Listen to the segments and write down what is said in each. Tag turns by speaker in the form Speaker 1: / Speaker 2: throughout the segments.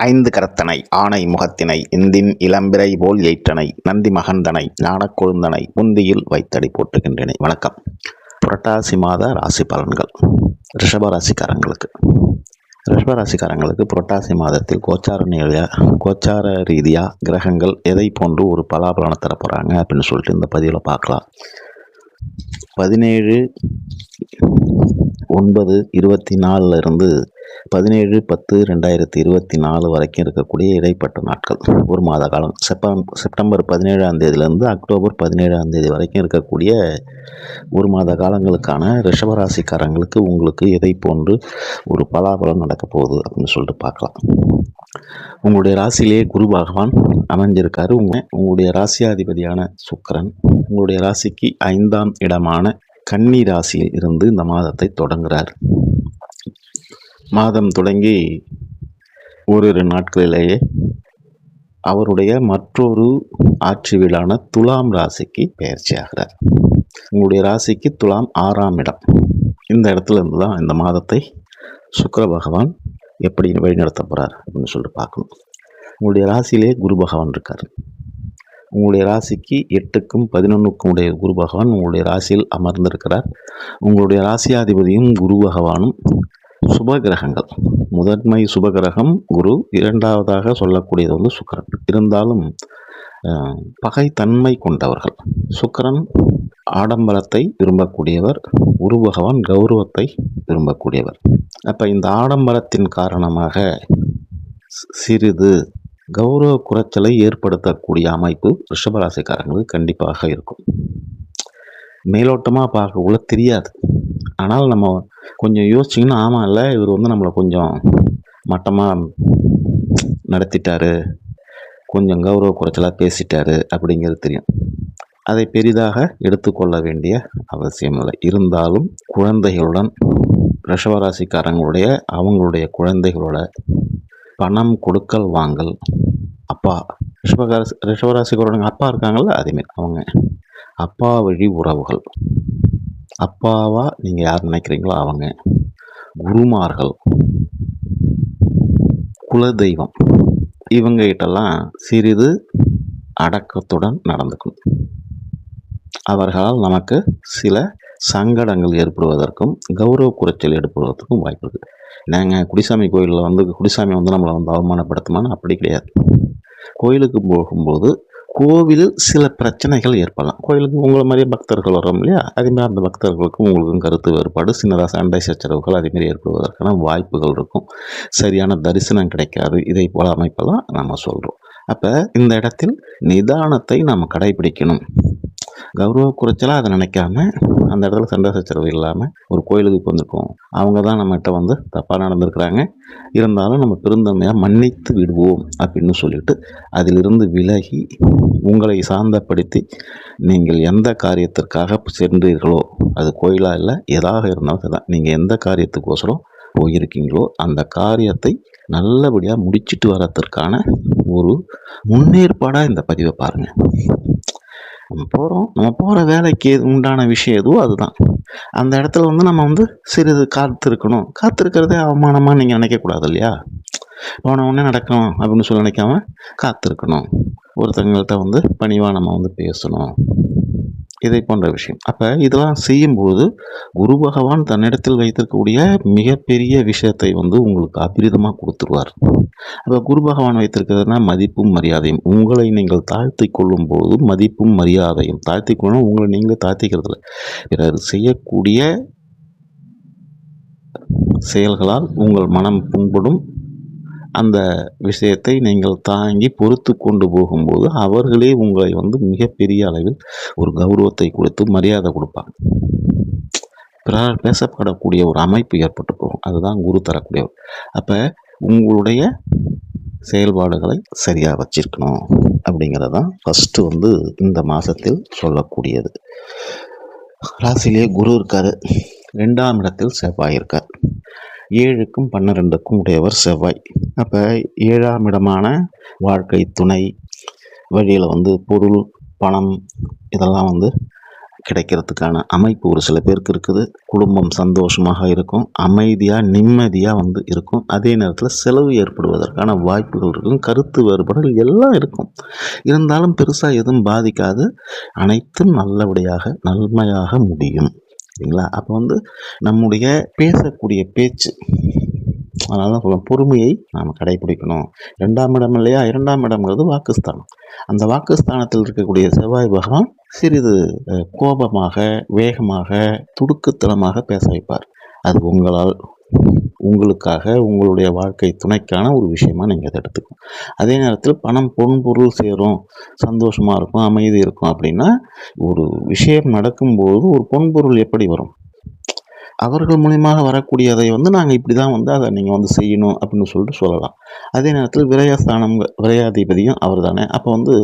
Speaker 1: ஐந்து கரத்தனை ஆனை முகத்தினை இந்தின் இளம்பிறை போல் எயிற்றனை நந்தி மகந்தனை ஞானக் கொழுந்தனை உந்தியில் வைத்தடி போட்டுகின்றனை. வணக்கம். புரட்டாசி மாத ராசி பலன்கள். ரிஷப ராசிக்காரங்களுக்கு. ரிஷப ராசிக்காரங்களுக்கு புரட்டாசி மாதத்தில் கோச்சார நிலையாக கோச்சார ரீதியாக கிரகங்கள் எதை போன்று ஒரு பலாபலனை தர போகிறாங்க அப்படின்னு சொல்லிட்டு இந்த பதிவில் பார்க்கலாம். பதினேழு ஒன்பது இருபத்தி நாலுலேருந்து பதினேழு பத்து ரெண்டாயிரத்தி இருபத்தி நாலு வரைக்கும் இருக்கக்கூடிய இடைப்பட்ட நாட்கள். ஒரு மாத காலம். செப்பம் செப்டம்பர் பதினேழாம் தேதியிலேருந்து அக்டோபர் பதினேழாம் தேதி வரைக்கும் இருக்கக்கூடிய ஒரு மாத காலங்களுக்கான ரிஷபராசிக்காரங்களுக்கு உங்களுக்கு எதை போன்று ஒரு பலாபலம் நடக்க போகுது அப்படின்னு சொல்லிட்டு பார்க்கலாம். உங்களுடைய ராசியிலேயே குரு பகவான் அமைஞ்சிருக்காரு. உங்க உங்களுடைய ராசியாதிபதியான சுக்கரன் உங்களுடைய ராசிக்கு ஐந்தாம் இடமான கன்னி ராசியில் இருந்து இந்த மாதத்தை தொடங்குறார். மாதம் தொடங்கி ஓரிரு நாட்களிலேயே அவருடைய மற்றொரு ஆட்சி வீடான துலாம் ராசிக்கு பயிற்சி ஆகிறார். உங்களுடைய ராசிக்கு துலாம் ஆறாம் இடம். இந்த இடத்துல இருந்து தான் இந்த மாதத்தை சுக்கர பகவான் எப்படி வழிநடத்த போகிறார் அப்படின்னு சொல்லிட்டு பார்க்கணும். உங்களுடைய ராசியிலே குரு பகவான் இருக்கார். உங்களுடைய ராசிக்கு எட்டுக்கும் பதினொன்றுக்கும் உடைய குரு பகவான் உங்களுடைய ராசியில் அமர்ந்திருக்கிறார். உங்களுடைய ராசியாதிபதியும் குரு பகவானும் சுப கிரகங்கள் முதன்மை சுப கிரகம் குரு இரண்டாவதாக சொல்லக்கூடியது வந்து சுக்கரன். இருந்தாலும் பகைத்தன்மை கொண்டவர்கள். சுக்கரன் ஆடம்பரத்தை விரும்பக்கூடியவர் குரு பகவான் கௌரவத்தை விரும்பக்கூடியவர். அப்போ இந்த ஆடம்பரத்தின் காரணமாக சிறிது கௌரவ குறைச்சலை ஏற்படுத்தக்கூடிய அமைப்பு ரிஷபராசிக்காரங்களுக்கு கண்டிப்பாக இருக்கும். மேலோட்டமாக பார்க்கக்குள்ள தெரியாது. ஆனால் நம்ம கொஞ்சம் யோசிச்சிங்கன்னா ஆமாம் இல்லை இவர் வந்து நம்மளை கொஞ்சம் மட்டமாக நடத்திட்டாரு. கொஞ்சம் கௌரவ குறைச்சலாக பேசிட்டாரு அப்படிங்கிறது தெரியும். அதை பெரிதாக எடுத்துக்கொள்ள வேண்டிய அவசியம் இல்லை இருந்தாலும் குழந்தைகளுடன் ரிஷவராசிக்காரங்களுடைய அவங்களுடைய குழந்தைகளோட பணம் கொடுக்கல் வாங்கல் அப்பா ரிஷபராசி ரிஷவராசிக்காரங்க அப்பா இருக்காங்கள்ல அதேமாரி அவங்க அப்பா வழி உறவுகள். அப்பாவா நீங்கள் யார் நினைக்கிறீங்களோ அவங்க. குருமார்கள். குலதெய்வம். இவங்ககிட்டெல்லாம் சிறிது அடக்கத்துடன் நடந்துக்கும். அவர்களால் நமக்கு சில சங்கடங்கள் ஏற்படுவதற்கும் கௌரவ குறைச்சல் ஏற்படுவதற்கும் வாய்ப்பு இருக்குது நாங்கள் குடிசாமி கோயிலில் வந்து குடிசாமி வந்து நம்மளை வந்து அவமானப்படுத்துமான்னு அப்படி கிடையாது. கோயிலுக்கு போகும்போது கோவிலில் சில பிரச்சனைகள் ஏற்படலாம். கோயிலுக்கு உங்களை மாதிரியே பக்தர்கள் வரோம் இல்லையா? அதேமாதிரி அந்த பக்தர்களுக்கும் உங்களுக்கும் கருத்து வேறுபாடு சின்னதாக சண்டை சச்சரவுகள் அதேமாரி ஏற்படுவதற்கான வாய்ப்புகள் இருக்கும். சரியான தரிசனம் கிடைக்காது. இதை போல அமைப்பெல்லாம் நம்ம சொல்கிறோம் அப்போ இந்த இடத்தில் நிதானத்தை நாம் கடைபிடிக்கணும். கௌரவ குறைச்சலாக அதை நினைக்காம அந்த இடத்துல சண்டை சச்சரவு இல்லாமல் ஒரு கோயிலுக்கு வந்திருக்கோம் அவங்க தான் நம்மகிட்ட வந்து தப்பாக நடந்திருக்கிறாங்க. இருந்தாலும் நம்ம பெருந்தன்மையாக மன்னித்து விடுவோம் அப்படின்னு சொல்லிட்டு அதிலிருந்து விலகி உங்களை சாந்தப்படுத்தி நீங்கள் எந்த காரியத்திற்காக சென்றீர்களோ அது கோயிலாக இல்லை எதாக இருந்தாலும் சரிதான். நீங்கள் எந்த காரியத்துக்கோசரம் போயிருக்கீங்களோ அந்த காரியத்தை நல்லபடியாக முடிச்சிட்டு வரத்திற்கான ஒரு முன்னேற்பாடாக இந்த பதிவை பாருங்கள் நம்ம போகிறோம் நம்ம போகிற வேலைக்கு உண்டான விஷயம் எதுவோ அதுதான். அந்த இடத்துல வந்து நம்ம வந்து சிறிது காத்திருக்கணும். காத்திருக்கிறதே அவமானமாக நீங்கள் நினைக்கக்கூடாது இல்லையா? போன உடனே நடக்கணும் அப்படின்னு சொல்லி நினைக்காம காத்திருக்கணும். ஒருத்தங்கள்ட்ட வந்து பணிவாக நம்ம வந்து பேசணும். இதை போன்ற விஷயம். அப்போ இதெல்லாம் செய்யும்போது குரு பகவான் தன்னிடத்தில் வைத்திருக்கக்கூடிய மிகப்பெரிய விஷயத்தை வந்து உங்களுக்கு அபிரிதமாக கொடுத்துருவார். அப்போ குரு பகவான் வைத்திருக்கிறதுனா மதிப்பும் மரியாதையும். உங்களை நீங்கள் தாழ்த்தி கொள்ளும் போது மதிப்பும் மரியாதையும். தாழ்த்தி கொள்ளும் உங்களை நீங்களே தாழ்த்திக்கிறதுல பிறர் செய்யக்கூடிய செயல்களால் உங்கள் மனம் புண்படும் அந்த விஷயத்தை நீங்கள் தாங்கி பொறுத்து கொண்டு போகும்போது அவர்களே உங்களை வந்து மிகப்பெரிய அளவில் ஒரு கௌரவத்தை கொடுத்து மரியாதை கொடுப்பாங்க. பிறர் பேசப்படக்கூடிய ஒரு அமைப்பு ஏற்பட்டு போகும். அதுதான் குரு தரக்கூடியவர் அப்போ உங்களுடைய செயல்பாடுகளை சரியாக வச்சிருக்கணும் அப்படிங்கிறது தான் ஃபஸ்ட்டு வந்து இந்த மாதத்தில் சொல்லக்கூடியது. ராசிலேயே குரு இருக்கார். ரெண்டாம் இடத்தில் செவ்வாய் இருக்கார். ஏழுக்கும் பன்னிரெண்டுக்கும் உடையவர் செவ்வாய். அப்போ ஏழாம் இடமான வாழ்க்கை துணை வழியில் வந்து பொருள் பணம் இதெல்லாம் வந்து கிடைக்கிறதுக்கான அமைப்பு ஒரு சில பேருக்கு இருக்குது. குடும்பம் சந்தோஷமாக இருக்கும் அமைதியாக நிம்மதியாக வந்து இருக்கும். அதே நேரத்தில் செலவு ஏற்படுவதற்கான வாய்ப்புகள் இருக்கும் கருத்து வேறுபாடுகள் எல்லாம் இருக்கும். இருந்தாலும் பெருசாக எதுவும் பாதிக்காது. அனைத்தும் நல்லபடியாக நன்மையாக முடியும். சரிங்களா? அப்போ வந்து நம்முடைய பேசக்கூடிய பேச்சு அதனால தான் சொல்லுவோம் பொறுமையை நாம் கடைபிடிக்கணும். ரெண்டாம் இடம் இல்லையா? இரண்டாம் இடம்ங்கிறது வாக்குஸ்தானம். அந்த வாக்குஸ்தானத்தில் இருக்கக்கூடிய செவ்வாய் பகவான் சிறிது கோபமாக வேகமாக துடுக்குத்தனமாக பேச வைப்பார். அது உங்களால் உங்களுக்காக உங்களுடைய வாழ்க்கை துணைக்கான ஒரு விஷயமாக நீங்கள் அதை எடுத்துக்கணும். அதே நேரத்தில் பணம் பொன் பொருள் சேரும். சந்தோஷமாக இருக்கும் அமைதி இருக்கும் அப்படின்னா ஒரு விஷயம் நடக்கும்போது ஒரு பொன் பொருள் எப்படி வரும்? அவர்கள் மூலியமாக வரக்கூடியதை வந்து நாங்கள் இப்படி தான் வந்து அதை நீங்கள் வந்து செய்யணும் அப்படின்னு சொல்லிட்டு சொல்லலாம். அதே நேரத்தில் விரயஸ்தானம் விரயாதிபதியும் அவர் தானே அப்போ வந்து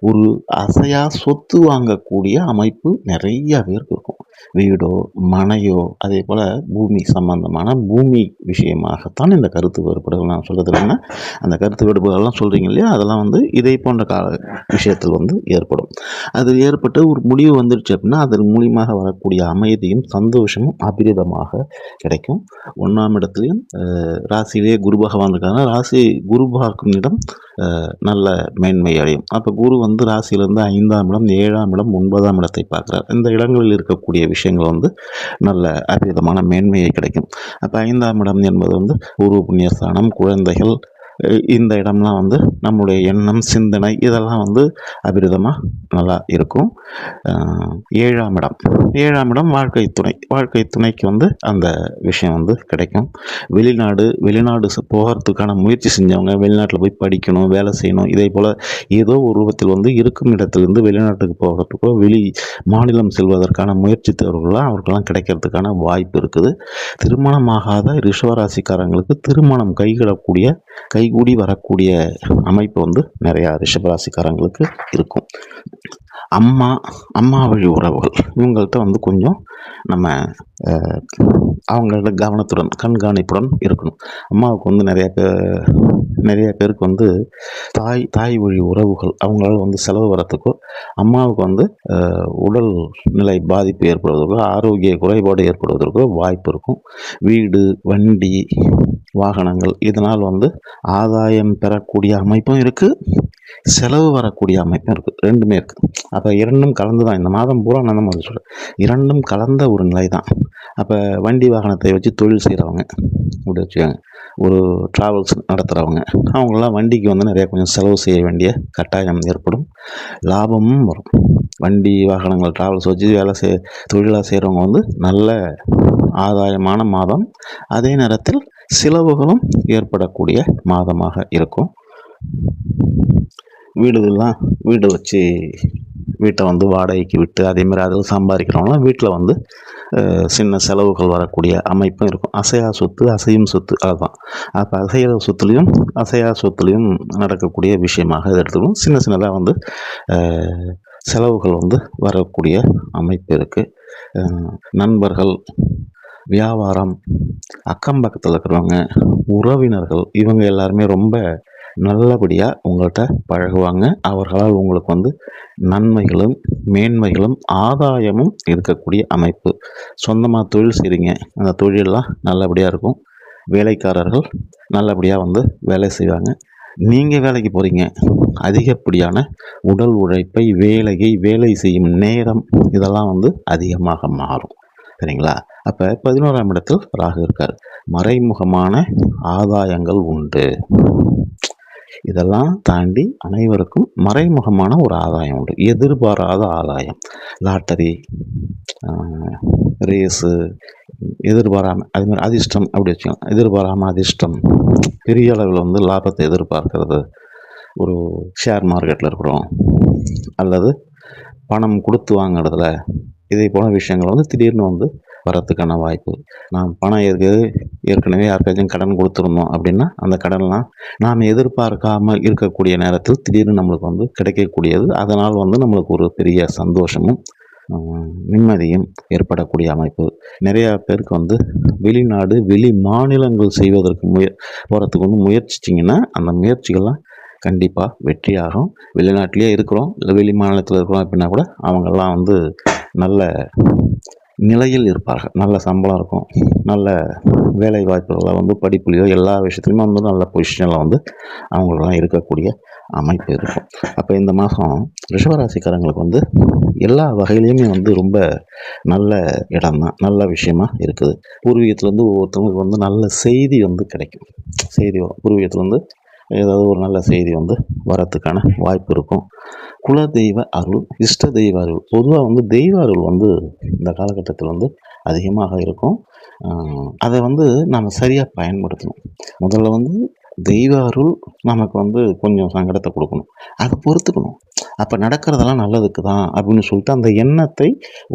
Speaker 1: ஒரு அசையா சொத்து வாங்கக்கூடிய அமைப்பு நிறைய பேருக்கு இருக்கும் வீடோ மனையோ அதே போல் பூமி சம்பந்தமான பூமி விஷயமாகத்தான் இந்த கருத்து வேறுபாடுகள் நான் சொல்கிறது என்ன? அந்த கருத்து வேறுபாடுகள்லாம் சொல்கிறீங்க இல்லையா? அதெல்லாம் வந்து இதை போன்ற கால விஷயத்தில் வந்து ஏற்படும். அது ஏற்பட்டு ஒரு முடிவு வந்துருச்சு அப்படின்னா அதன் மூலியமாக வரக்கூடிய அமைதியும் சந்தோஷமும் அபிரிதமாக கிடைக்கும். ஒன்றாம் இடத்துலையும் அஹ், ராசியிலேயே குரு பகவான் இருக்காங்க ராசி குரு பார்க்கும் இடம் நல்ல மேன்மை அடையும். அப்போ குரு வந்து ராசியிலேருந்து ஐந்தாம் இடம் ஏழாம் இடம் ஒன்பதாம் இடத்தை பார்க்குறார். இந்த இடங்களில் இருக்கக்கூடிய விஷயங்கள் வந்து நல்ல அபிரிதமான மேன்மையை கிடைக்கும். அப்போ ஐந்தாம் இடம் என்பது வந்து பூர்வ புண்ணியஸ்தானம் குழந்தைகள் இந்த இடம்லாம் வந்து நம்முடைய எண்ணம் சிந்தனை இதெல்லாம் வந்து அபிரிதமாக நல்லா இருக்கும். ஏழாம் இடம். ஏழாம் இடம் வாழ்க்கை துணை. வாழ்க்கை துணைக்கு வந்து அந்த விஷயம் வந்து கிடைக்கும். வெளிநாடு வெளிநாடு போகிறதுக்கான முயற்சி செஞ்சவங்க வெளிநாட்டில் போய் படிக்கணும் வேலை செய்யணும் இதே போல் ஏதோ ஒரு ரூபத்தில் வந்து இருக்கும் இடத்துலேருந்து வெளிநாட்டுக்கு போகிறதுக்கோ வெளி மாநிலம் செல்வதற்கான முயற்சித்தவர்கள்லாம் அவருக்கெல்லாம் கிடைக்கிறதுக்கான வாய்ப்பு இருக்குது. திருமணமாகாத ரிஷவராசிக்காரங்களுக்கு திருமணம் கைகிடக்கூடிய கை கூடி வரக்கூடிய அமைப்பு வந்து நிறையா ரிஷபராசிக்காரங்களுக்கு இருக்கும். அம்மா அம்மா வழி உறவுகள் இவங்கள்ட்ட வந்து கொஞ்சம் நம்ம அவங்களோட கவனத்துடன் கண்காணிப்புடன் இருக்கணும். அம்மாவுக்கு வந்து நிறைய பேர் நிறைய பேருக்கு வந்து தாய் தாய் வழி உறவுகள் அவங்களால வந்து செலவு வரத்துக்கோ அம்மாவுக்கு வந்து உடல் நிலை பாதிப்பு ஏற்படுவதற்கோ ஆரோக்கிய குறைபாடு ஏற்படுவதற்கோ வாய்ப்பு இருக்கும். வீடு வண்டி வாகனங்கள் இதனால் வந்து ஆதாயம் பெறக்கூடிய அமைப்பும் இருக்குது செலவு வரக்கூடிய அமைப்பும் இருக்குது ரெண்டுமே இருக்குது அப்போ இரண்டும் கலந்து தான் இந்த மாதம் பூரா நான் தான் முதல்ல சொல்கிறேன் இரண்டும் கலந்த ஒரு நிலை தான் அப்போ வண்டி வாகனத்தை வச்சு தொழில் செய்கிறவங்க அப்படி வச்சுக்கோங்க. ஒரு ட்ராவல்ஸ் நடத்துகிறவங்க அவங்களாம் வண்டிக்கு வந்து நிறையா கொஞ்சம் செலவு செய்ய வேண்டிய கட்டாயம் ஏற்படும். லாபமும் வரும். வண்டி வாகனங்கள் ட்ராவல்ஸ் வச்சு வேலை செய் தொழிலாக செய்கிறவங்க வந்து நல்ல ஆதாயமான மாதம். அதே நேரத்தில் செலவுகளும் ஏற்படக்கூடிய மாதமாக இருக்கும். வீடுகள்லாம் வீடு வச்சு வீட்டை வந்து வாடகைக்கு விட்டு அதேமாதிரி அதில் சம்பாதிக்கிறவங்களாம் வீட்டில் வந்து சின்ன செலவுகள் வரக்கூடிய அமைப்பும் இருக்கும். அசையா சொத்து அசையும் சொத்து அதுதான் அப்போ அசையா சொத்துலேயும் அசையா சொத்துலேயும் நடக்கக்கூடிய விஷயமாக இதை எடுத்துக்கணும். சின்ன சின்னதாக வந்து செலவுகள் வந்து வரக்கூடிய அமைப்பு இருக்குது நண்பர்கள் வியாபாரம் அக்கம் பக்கத்தில் இருக்கிறவங்க உறவினர்கள் இவங்க எல்லாருமே ரொம்ப நல்லபடியாக உங்கள்கிட்ட பழகுவாங்க. அவர்களால் உங்களுக்கு வந்து நன்மைகளும் மேன்மைகளும் ஆதாயமும் இருக்கக்கூடிய அமைப்பு. சொந்தமாக தொழில் செய்கிறீங்க அந்த தொழிலெலாம் நல்லபடியாக இருக்கும். வேலைக்காரர்கள் நல்லபடியாக வந்து வேலை செய்வாங்க. நீங்கள் வேலைக்கு போகிறீங்க அதிகப்படியான உடல் உழைப்பை வேலையை வேலை செய்யும் நேரம் இதெல்லாம் வந்து அதிகமாக மாறும். சரிங்களா? அப்போ பதினோராம் இடத்தில் ராகு இருக்கார். மறைமுகமான ஆதாயங்கள் உண்டு. இதெல்லாம் தாண்டி அனைவருக்கும் மறைமுகமான ஒரு ஆதாயம் உண்டு. எதிர்பாராத ஆதாயம். லாட்டரி ரேஸு எதிர்பாராமல் அதுமாதிரி அதிர்ஷ்டம் அப்படி வச்சுக்கலாம் எதிர்பாராமல் அதிர்ஷ்டம். பெரிய அளவில் வந்து லாபத்தை எதிர்பார்க்கறது. ஒரு ஷேர் மார்க்கெட்டில் இருக்கிறோம். அல்லது பணம் கொடுத்து வாங்குறதுல இதே போல விஷயங்கள் வந்து திடீர்னு வந்து வரத்துக்கான வாய்ப்பு. நாம் பணம் ஏற்க ஏற்கனவே யாருக்காச்சும் கடன் கொடுத்துருந்தோம் அப்படின்னா அந்த கடன்லாம் நாம் எதிர்பார்க்காமல் இருக்கக்கூடிய நேரத்தில் திடீர்னு நம்மளுக்கு வந்து கிடைக்கக்கூடியது. அதனால் வந்து நம்மளுக்கு ஒரு பெரிய சந்தோஷமும் நிம்மதியும் ஏற்படக்கூடிய அமைப்பு. நிறையா பேருக்கு வந்து வெளிநாடு வெளி மாநிலங்கள் செய்வதற்கு முய போகிறதுக்கு வந்து முயற்சிச்சிங்கன்னா அந்த முயற்சிகள்லாம் கண்டிப்பாக வெற்றியாகும். வெளிநாட்டிலே இருக்கிறோம் இல்லை வெளி மாநிலத்தில் இருக்கிறோம் அப்படின்னா கூட அவங்கெல்லாம் வந்து நல்ல நிலையில் இருப்பார்கள். நல்ல சம்பளம் இருக்கும். நல்ல வேலை வாய்ப்புகளில் வந்து படிப்புலையோ எல்லா விஷயத்துலையுமே வந்து நல்ல பொசிஷனில் வந்து அவங்களெல்லாம் இருக்கக்கூடிய அமைப்பு இருக்கும். அப்போ இந்த மாதம் ரிஷபராசிக்காரங்களுக்கு வந்து எல்லா வகையிலையுமே வந்து ரொம்ப நல்ல இடம்தான். நல்ல விஷயமா இருக்குது. பூர்வீகத்துலேருந்து ஒவ்வொருத்தவங்களுக்கு வந்து நல்ல செய்தி வந்து கிடைக்கும். செய்தி பூர்வீகத்துலேருந்து ஏதாவது ஒரு நல்ல செய்தி வந்து வரத்துக்கான வாய்ப்பு இருக்கும். குல தெய்வ அருள் இஷ்ட தெய்வ அருள். பொதுவாக வந்து தெய்வ அருள் வந்து இந்த காலகட்டத்தில் வந்து அதிகமாக இருக்கும். அதை வந்து நம்ம சரியாக பயன்படுத்தணும். முதல்ல வந்து தெய்வ அருள் நமக்கு வந்து கொஞ்சம் சங்கடத்தை கொடுக்கணும். அதை பொறுத்துக்கணும். அப்போ நடக்கிறதெல்லாம் நல்லதுக்கு தான் அப்படின்னு சொல்லிட்டு அந்த எண்ணத்தை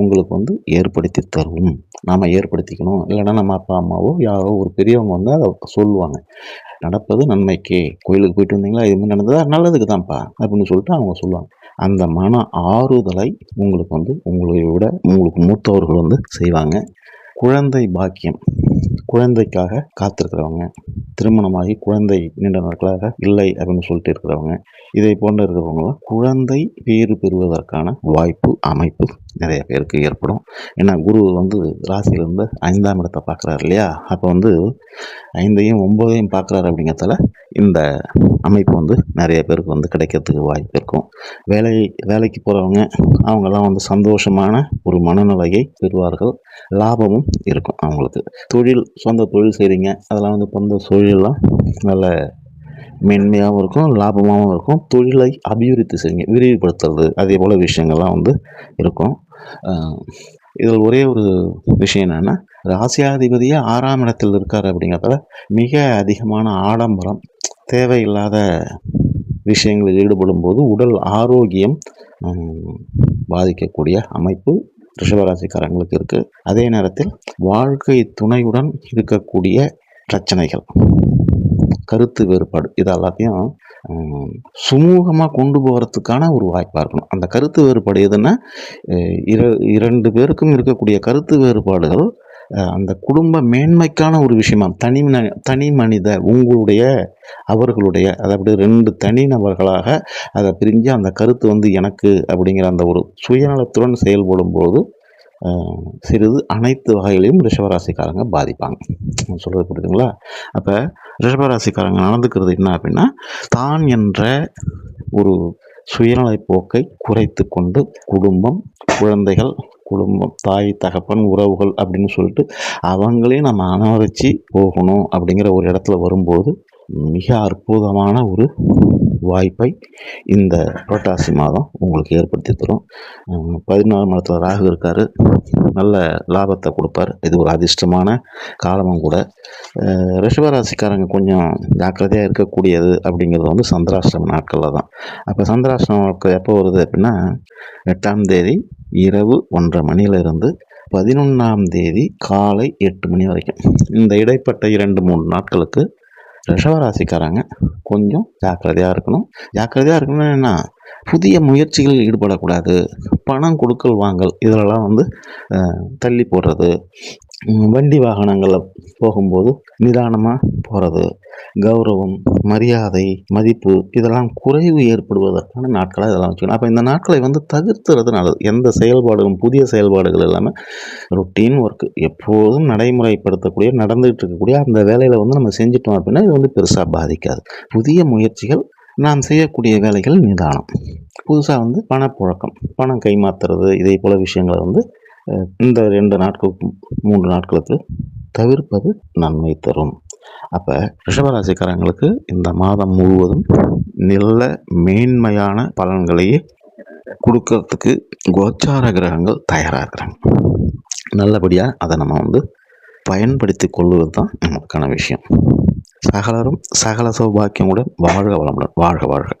Speaker 1: உங்களுக்கு வந்து ஏற்படுத்தி தரும். நாம் ஏற்படுத்திக்கணும். இல்லைன்னா நம்ம அப்பா அம்மாவோ யாரோ ஒரு பெரியவங்க வந்து அதை சொல்லுவாங்க. நடப்பது நன்மைக்கே. கோயிலுக்கு போயிட்டு வந்தீங்களா? இது மாதிரி நடந்ததா? நல்லதுக்கு தான்ப்பா அப்படின்னு சொல்லிட்டு அவங்க சொல்லுவாங்க. அந்த மன ஆறுதலை உங்களுக்கு வந்து உங்களை விட உங்களுக்கு மூத்தவர்கள் வந்து செய்வாங்க. குழந்தை பாக்கியம். குழந்தைக்காக காத்திருக்கிறவங்க. திருமணமாகி குழந்தை நீண்ட நாட்களாக இல்லை அப்படின்னு சொல்லிட்டு இருக்கிறவங்க. இதை போன்ற இருக்கிறவங்களாம் குழந்தை பேறு பெறுவதற்கான வாய்ப்பு அமைப்பு நிறைய பேருக்கு ஏற்படும். ஏன்னா குரு வந்து ராசியிலேருந்து ஐந்தாம் இடத்தை பார்க்குறாரு இல்லையா? அப்போ வந்து ஐந்தையும் ஒம்போதையும் பார்க்குறாரு அப்படிங்கிறதால இந்த அமைப்பு வந்து நிறைய பேருக்கு வந்து கிடைக்கிறதுக்கு வாய்ப்பு இருக்கும். வேலை வேலைக்கு போகிறவங்க அவங்கெல்லாம் வந்து சந்தோஷமான ஒரு மனநிலையை பெறுவார்கள். லாபமும் இருக்கும் அவங்களுக்கு. தொழில் சொந்த தொழில் செய்கிறீங்க அதெல்லாம் வந்து சொந்த தொழிலெலாம் நல்ல மென்மையாகவும் இருக்கும் லாபமாகவும் இருக்கும். தொழிலை அபிவிருத்தி செய்யுங்க விரிவுபடுத்துறது அதே போல் விஷயங்கள்லாம் வந்து இருக்கும். இதில் ஒரே ஒரு விஷயம் என்னென்னா ராசியாதிபதியே ஆறாம் இடத்தில் இருக்கார் அப்படிங்கிறதால மிக அதிகமான ஆடம்பரம் தேவையில்லாத விஷயங்களில் ஈடுபடும் போது உடல் ஆரோக்கியம் பாதிக்கக்கூடிய அமைப்பு ரிஷபராசிக்காரங்களுக்கு இருக்குது அதே நேரத்தில் வாழ்க்கை துணையுடன் இருக்கக்கூடிய பிரச்சனைகள் கருத்து வேறுபாடு இது எல்லாத்தையும் சுமூகமாக கொண்டு போகிறதுக்கான ஒரு வாய்ப்பாக இருக்கணும். அந்த கருத்து வேறுபாடு எதுன்னா இர இரண்டு பேருக்கும் இருக்கக்கூடிய கருத்து வேறுபாடுகள் அந்த குடும்ப மேன்மைக்கான ஒரு விஷயமா தனி தனி மனித உங்களுடைய அவர்களுடைய அதாவது ரெண்டு தனி நபர்களாக அதை பிரிஞ்சு அந்த கருத்து வந்து எனக்கு அப்படிங்கிற அந்த ஒரு சுயநலத்துடன் செயல்படும் போது சிறிது அனைத்து வகையிலையும் ரிஷபராசிக்காரங்க பாதிப்பாங்க. சொல்கிறது புரியுதுங்களா? அப்போ ரிஷபராசிக்காரங்க நடந்துக்கிறது என்ன அப்படின்னா தான் என்ற ஒரு சுயநலை போக்கை குறைத்து கொண்டு குடும்பம் குழந்தைகள் குடும்பம் தாய் தகப்பன் உறவுகள் அப்படின்னு சொல்லிட்டு அவங்களையும் நம்ம அனுமதிச்சு போகணும் அப்படிங்கிற ஒரு இடத்துல வரும்போது மிக அற்புதமான ஒரு வாய்ப்பை இந்த புரட்டாசி மாதம் உங்களுக்கு ஏற்படுத்தி தரும். பதினாலு மாதத்தில் ராகு இருக்கார். நல்ல லாபத்தை கொடுப்பார். இது ஒரு அதிர்ஷ்டமான காலமும் கூட. ரிஷபராசிக்காரங்க கொஞ்சம் ஜாக்கிரதையாக இருக்கக்கூடியது அப்படிங்கிறது வந்து சந்திராஷ்டிரம நாட்களில் தான். அப்போ சந்திராஷ்டிரம நாட்கள் எப்போ வருது அப்படின்னா எட்டாம் தேதி இரவு ஒன்றரை மணியிலிருந்து பதினொன்றாம் தேதி காலை எட்டு மணி வரைக்கும். இந்த இடைப்பட்ட இரண்டு மூணு நாட்களுக்கு ரிஷவராசிக்காரங்க கொஞ்சம் ஜாக்கிரதையாக இருக்கணும். ஜாக்கிரதையாக இருக்கணும்னா என்ன? புதிய முயற்சிகளில் ஈடுபடக்கூடாது. பணம் கொடுக்கல் வாங்கல். இதிலெல்லாம் வந்து தள்ளி போடுறது. வண்டி வாகனங்களில் போகும்போது நிதானமாக போகிறது கௌரவம் மரியாதை மதிப்பு இதெல்லாம் குறைவு ஏற்படுவதற்கான நாட்களாக இதெல்லாம் வச்சுக்கணும். அப்போ இந்த நாட்களை வந்து தவிர்த்துறது நல்லது. எந்த செயல்பாடுகளும் புதிய செயல்பாடுகள் இல்லாமல் ரொட்டீன் ஒர்க்கு எப்போதும் நடைமுறைப்படுத்தக்கூடிய நடந்துகிட்டு இருக்கக்கூடிய அந்த வேலையில் வந்து நம்ம செஞ்சிட்டோம் அப்படின்னா இது வந்து பெருசாக பாதிக்காது. புதிய முயற்சிகள் நாம் செய்யக்கூடிய வேலைகள் நிதானம். புதுசாக வந்து பணப்புழக்கம் பணம் கைமாத்துறது இதே போல் விஷயங்களை வந்து இந்த ரெண்டு நாட்களுக்கு மூன்று நாட்களுக்கு தவிர்ப்பது நன்மை தரும். அப்போ ரிஷபராசிக்காரங்களுக்கு இந்த மாதம் முழுவதும் நல்ல மேன்மையான பலன்களையே கொடுக்கறதுக்கு கோச்சார கிரகங்கள் தயாராக இருக்கிறாங்க. நல்லபடியாக அதை நம்ம வந்து பயன்படுத்தி கொள்வது தான் நமக்கான விஷயம். சகலரும் சகல சௌபாக்கியமுடன் வாழ்க வளமுடன் வாழ்க வாழ்க.